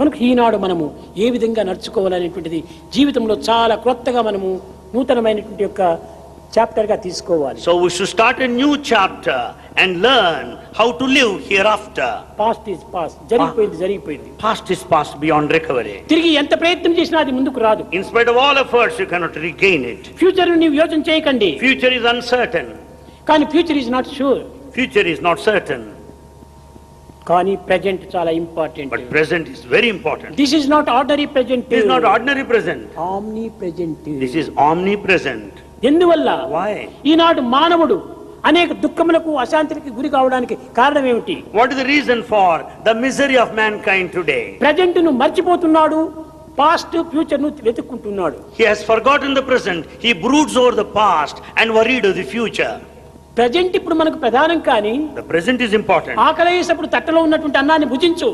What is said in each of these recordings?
కనుక ఈనాడు మనము ఏ విధంగా నడుచుకోవాలనేటువంటిది జీవితంలో చాలా క్రొత్తగా మనము నూతనమైనటువంటి యొక్క చాప్టర్గా తీసుకోవాలి. So we should start a new chapter and learn how to live here after past is past జరిగిపోయింది జరిగిపోయింది. Past is past beyond recovery తిరిగి ఎంత ప్రయత్నం చేసినా అది ముందుకు రాదు. In spite of all efforts you cannot regain it ఫ్యూచర్ని యోచన చేయకండి. ఫ్యూచర్ ఇస్ అన్సర్టెన్ కానీ future is not sure future is not certain కానీ ప్రజెంట్ చాలా important But present is very important. This is not ordinary present is not ordinary present. Omnipresent This is omnipresent. ఎందువల్ల Why? ఈనాడు మానవుడు అనేక దుఃఖములకు అశాంతికి గురి కావడానికి కారణం ఏమిటి What is the reason for the misery of mankind today? ప్రజెంట్ను మర్చిపోతున్నాడు పాస్ట్ ఫ్యూచర్ను వెతుక్కుంటున్నాడు has forgotten the present. He broods over the past and worried of the future. Present ఇప్పుడు మనకు ప్రధానం కానీ The present is important. ఆకలి వేసినప్పుడు తట్టలో ఉన్నటువంటి అన్నాన్ని భుజించు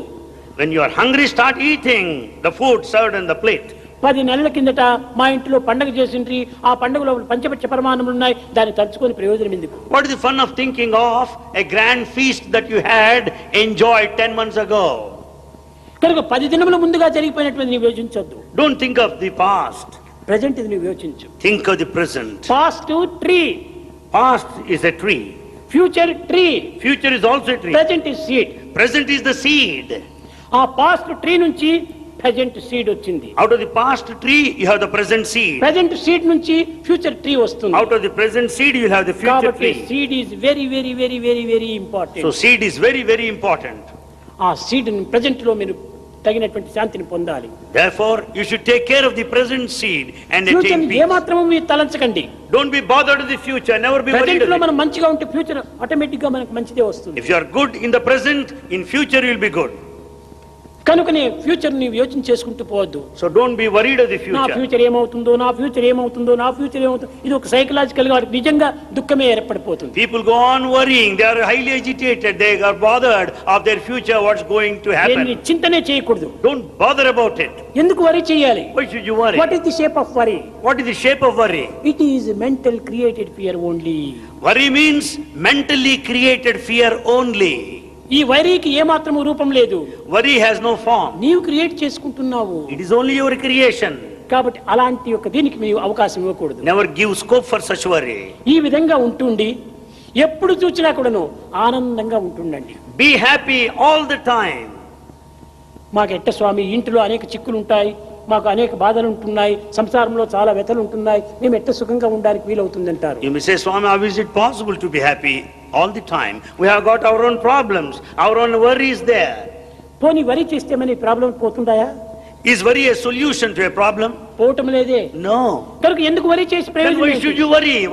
When you are hungry, start eating the food served on the plate. పది నెలల కిందట మా ఇంట్లో పండగ చేసిండ్రి ఆ పండుగలో పంచపక్ష పరిమాణములు ఉన్నాయి దాన్ని తలుచుకొని ప్రయోజనం ఎందుకు What is the fun of thinking of a grand feast that you had enjoyed 10 months ago? కనుక పది దినముల ముందుగా జరిగిపోయినటువంటి నీవు యోచించొద్దు Don't think of the past. Present ఇది నువ్వు యోచించు Think of the present. Past tree Past is a tree. Future tree Future is also a tree. Present is seed Present is the seed. ఆ పాస్ట్ ట్రీ నుంచి present seed వచ్చింది Out of the past tree, you have the present seed. Present seed నుంచి future tree వస్తుంది Out of the present seed, you will have the future కాబట్టి tree. Seed is very very very very very So important seed is very, very important. ఆ seed ప్రజెంట్లో మీరు తగినటువంటి శాంతిని పొందాలి Therefore, you should take care of the present seed and attain peace. ఏమాత్రము మీరు తలంచకండి Don't be bothered with the future. Never be worried. ప్రజెంట్లో. మనం మంచిగా ఉంటే ఫ్యూచర్ ఆటోమేటిక్గా మనకు మంచిదే వస్తుంది If you are good in the present, in future you will be good. కనుకనే ఫ్యూచర్ నీ యోచన చేసుకుంటూ పోవద్దు. So don't be worried the future నా ఫ్యూచర్ ఏమవుతుందో నా ఫ్యూచర్ ఏమవుతుందో నా ఫ్యూచర్ ఏమవుతుందో ఇది ఒక సైకలాజికల్గా నిజంగా దుఃఖమే ఏర్పడిపోతుంది. People go on worrying they are highly agitated they are bothered of their future what's going to happen దేన్ని చింతనే చేయకూడదు. డోంట్ బదర్ అబౌట్ ఇట్ ఎందుకు వరీ చేయాలి? Why should you worry what is the shape of worry what is the shape of worry it is mental created fear only worry means mentally created fear only ఈ వరికి ఏమాత్రము రూపం లేదు Worry has no form. నీవు create చేసుకుంటున్నావు It is only your creation. కాబట్టి అలాంటి యొక్క దీనికి మీరు అవకాశం ఇవ్వకూడదు Never give scope for such worry. ఈ విధంగా ఉంటుండి ఎప్పుడు చూసినా కూడాను ఆనందంగా ఉంటుండండి Be happy all the time. మాకు ఎట్ట స్వామి ఇంటిలో అనేక చిక్కులు ఉంటాయి మాకు అనేక బాధలు ఉంటున్నాయి. సంసారంలో చాలా వ్యతలు ఉంటున్నాయి. మేము ఎట్ట సుఖంగా ఉండడానికి వీలు వీలవుతుంది అంటారు స్వామి how is it possible be happy all the time we have got own problems our worries there పోనీ వరీ చేస్తే మన problem పోతుందాయా is worry a solution to పోవటం లేదే. ఎందుకు వరీ చేసి వరీ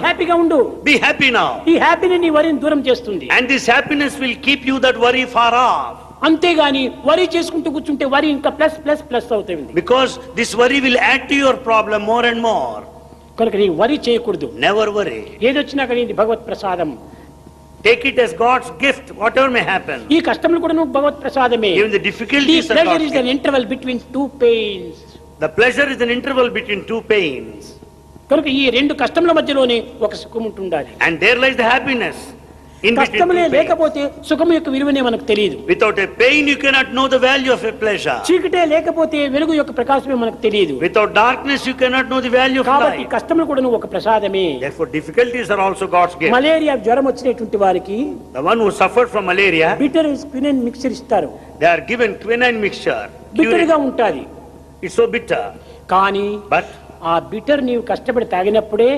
హ్యాపీగా ఉండు. హ్యాపీ నౌ ఈ హ్యాపీనెస్ నీ వరీని దూరం చేస్తుంది. And this happiness will keep you that worry far off అంతేగాని వరి చేసుకుంటూ కూర్చుంటే వరి ఇంకా ప్లస్ ప్లస్ ప్లస్ అవుతుంది Because this worry will add to your problem more and more. కనుక నీ వరి చేయకూడదు Never worry. ఏదొచ్చినా కానీ ఇది భగవత్ ప్రసాదం Take it as God's gift, whatever may happen. ఈ కష్టములు కూడా నువ్వు భగవత్ ప్రసాదమే Even the difficulties God's is an gift. Interval between two pains The pleasure is an interval between two pains. కనుక ఈ రెండు కష్టముల మధ్యలోనే ఒక సుఖం ఉంటుండాలి And there lies the happiness. కష్టమే లేకపోతే సుఖం యొక్క విలువనే మనకు తెలియదు. Without a pain you cannot know the value of a pleasure చీకటే లేకపోతే వెలుగు యొక్క ప్రకాశమే మనకు తెలియదు. Without darkness you cannot know the value of life కష్టములు కూడా ఒక ప్రసాదమే. Therefore difficulties are also God's gift malaria జ్వరం వచ్చేటువంటి వారికి the one who suffer from malaria bitter quinine and mixture ఇస్తారు. They are given quinine mixture బిటర్గా ఉంటది. It's so bitter కానీ but ఆ బిటర్ నీవు కష్టపడి తాగినప్పుడే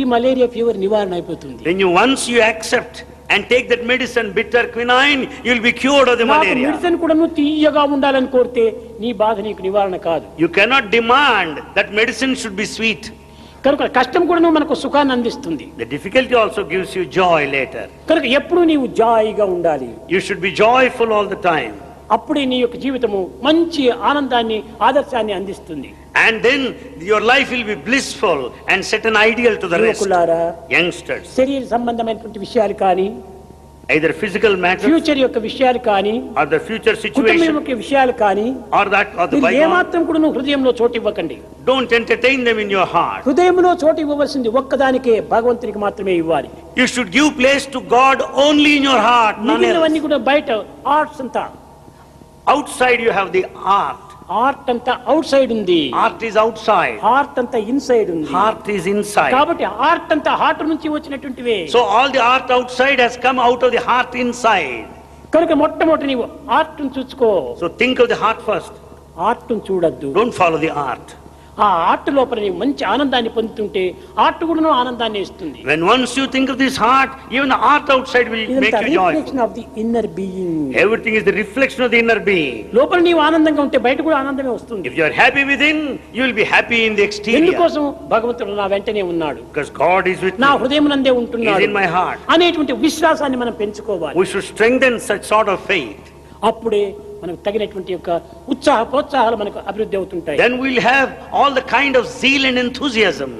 ఈ మలేరియా ఫీవర్ నివారణ అయిపోతుంది. Once you accept and take that medicine, bitter quinine, you'll be cured of the నాకు malaria. మెడిసిన్ కూడా నువ్వు తీయగా ఉండాలని కోరితే నీ బాధ నీకు నివారణ కాదు You cannot demand that medicine should be sweet. కనుక కష్టం కూడా మనకు సుఖాన్ని అందిస్తుంది The difficulty also gives you joy later. కనుక ఎప్పుడు నీవు జాయిగా ఉండాలి You should be joyful all the time. అప్పుడే నీ యొక్క జీవితము మంచి ఆనందాన్ని ఆదర్శాన్ని అందిస్తుంది and then your life will be blissful and set an ideal to the youngsters youngster శరీర సంబంధమైనటువంటి విషయాలు కానీ ఐదర్ ఫిజికల్ మ్యాటర్ ఫ్యూచర్ యొక్క విషయాలు కానీ ఆర్ ద ఫ్యూచర్ సిచువేషన్ యొక్క విషయాలు కానీ are that are the by ఏ మాత్రం కూడా నువ్వు హృదయంలో చోటు ఇవ్వకండి. Don't entertain them in your heart హృదయంలో చోటు ఇవ్వవలసింది ఒక్కదానికే భగవంతునికి మాత్రమే ఇవ్వాలి. You should give place to God only in your heart నానే కూడా బయట ఆర్ట్స్ అంతా. Outside you have the heart అంతా అవుట్ సైడ్ ఉంది. Heart is outside heart అంతా ఇన్ సైడ్ ఉంది. హార్ట్ ఇస్ ఇన్ సైడ్ కాబట్టి హార్ట్ అంతా హార్ట్ నుంచి వచ్చినటువంటివి. So all the heart outside has come out of the heart inside కనుక మొట్టమొదటి నీవు హార్ట్ను చూసుకో. So think of the heart first heart చూడద్దు చూడొద్దు. డోంట్ ఫాలో ది హార్ట్ ఆ ఆర్ట్ లోపల నీవు మంచి ఆనందాన్ని పొందుతుంటే ఆర్ట్ కూడా ఆనందాన్ని ఇస్తుంది When once you think of this heart, even the art outside will make you reflection joyful. Of the inner being Everything is the reflection of the inner being. లోపల నీవు ఆనందంగా ఉంటే బయట కూడా ఆనందమే వస్తుంది If you are happy within, you will be happy in the exterior. ఎందుకోసం భగవంతుడు నా వెంటనే ఉన్నాడు Because God is with నా me. హృదయం నందే He is ఉంటున్నాడు in my heart. అనేటువంటి విశ్వాసాన్ని మనం పెంచుకోవాలి We should strengthen such sort of faith. అప్పుడే మనకు తగినటువంటి యొక్క ఉత్సాహ ప్రోత్సాహాలు మనకు అభివృద్ధి అవుతుంటాయి Then we'll have all the kind of zeal and enthusiasm.